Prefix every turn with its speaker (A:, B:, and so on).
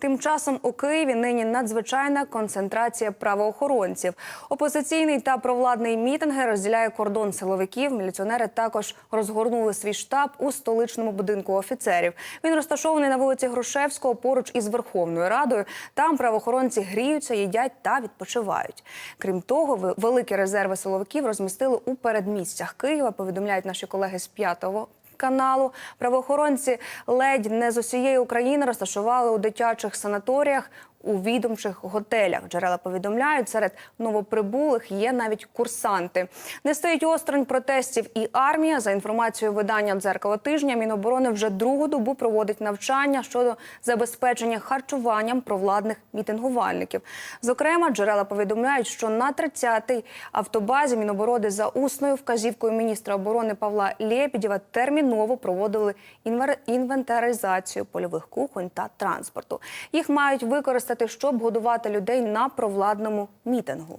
A: Тим часом у Києві нині надзвичайна концентрація правоохоронців. Опозиційний та провладний мітинги розділяє кордон силовиків. Міліціонери також розгорнули свій штаб у столичному будинку офіцерів. Він розташований на вулиці Грушевського поруч із Верховною Радою. Там правоохоронці гріються, їдять та відпочивають. Крім того, великі резерви силовиків розмістили у передмістях Києва. Повідомляють наші колеги з п'ятого каналу. Правоохоронці ледь не з усієї України розташували у дитячих санаторіях. У відомчих готелях джерела повідомляють, серед новоприбулих є навіть курсанти. Не стоїть осторонь протестів і армія. За інформацією видання дзеркало тижня, Міноборони вже другу добу проводить навчання щодо забезпечення харчуванням провладних мітингувальників. Зокрема, джерела повідомляють, що на 30-й автобазі Міноборони за усною вказівкою міністра оборони Павла Лєпідєва терміново проводили інвентаризацію польових кухонь та транспорту. Їх мають використати, щоб годувати людей на провладному мітингу.